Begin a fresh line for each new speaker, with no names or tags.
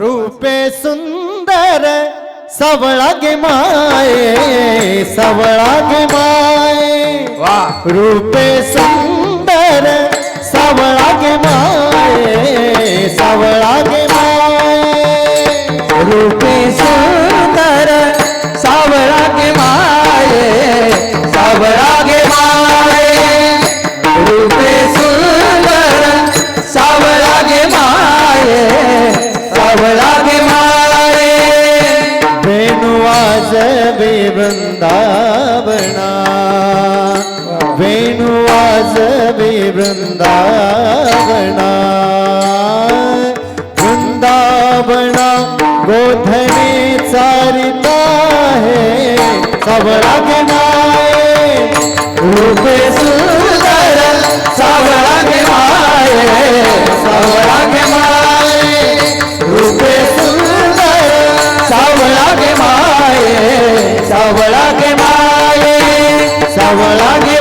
रूपे सुंदर सवळा गे माये सवळा गे माये रूपे सुंदर सवळा गे माये वाजवे वृंदावना वेणु वाजवे वृंदावना वृंदावना गोधने चारिता है सवळा गे
सावळा गे माये सावळा गे